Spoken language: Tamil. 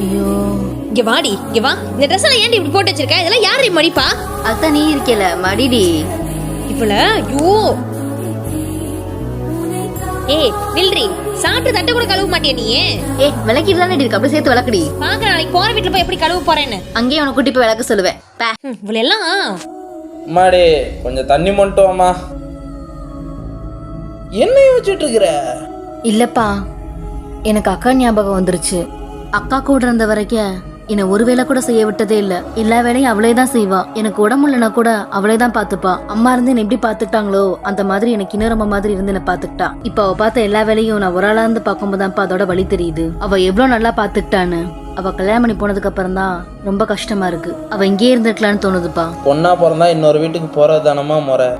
இங்க வாடி இங்க வா. இந்த ட்ரெஸ் எல்லாம் ஏன்டி இப்படி போட்டு வச்சிருக்க? இதெல்லாம் யாரு மடிப்பா? அதான் நீ இருக்கல மடிடி. இப்பல? ஐயோ. ஏய் நில்றி. சாப்பிட்டு தட்டை கூட கழுவ மாட்டியா நீ? ஏ விளக்கிட்டு தானே இருக்கு. அப்படியே சேர்த்து விளக்குடி. பாக்குற நாளைக்கு போற வீட்டுல போய் எப்படி கழுவ போறேன்னு? அங்கேயே உனக்கு கூட்டி போய் விளக்க சொல்லுவேன். பே. இவள எல்லாம் அம்மாடி கொஞ்சம் தண்ணி மட்டும் வாம்மா. என்ன யோசிச்சுட்டு இருக்கிற? இல்லப்பா. எனக்கு அக்கா ஞாபகம் வந்துருச்சு. அக்கா கூட இருந்த வரைக்கும் என்னை ஒரு வேலை கூட செய்ய விட்டதே இல்ல. எல்லா வேலையும் அவளே தான் செய்வா. எனக்கு உடம்பு இல்லைனா கூட அவளே தான் பாத்துப்பா. அம்மா இருந்து என்னை எப்படி பாத்துட்டாங்களோ அந்த மாதிரி எனக்கு இன்னொரு மாதிரி இருந்து என்ன பாத்துக்கிட்டா. இப்ப அவ பார்த்த எல்லா வேலையும் நான் ஒரு ஆளா இருந்து பார்க்கும்போது தான்ப்பா அதோட வழி தெரியுது. அவ எவ்வளவு நல்லா பாத்துக்கிட்டான்னு. அவ கல்யாணம் பண்ணி போனதுக்கு அப்புறம் தான் ரொம்ப கஷ்டமா இருக்கு. அவ இங்கேயே இருந்திருக்கலாம்னு தோணுதுப்பா. பொண்ணா பிறந்தா இன்னொரு வீட்டுக்கு போறது தானம்மா முறை?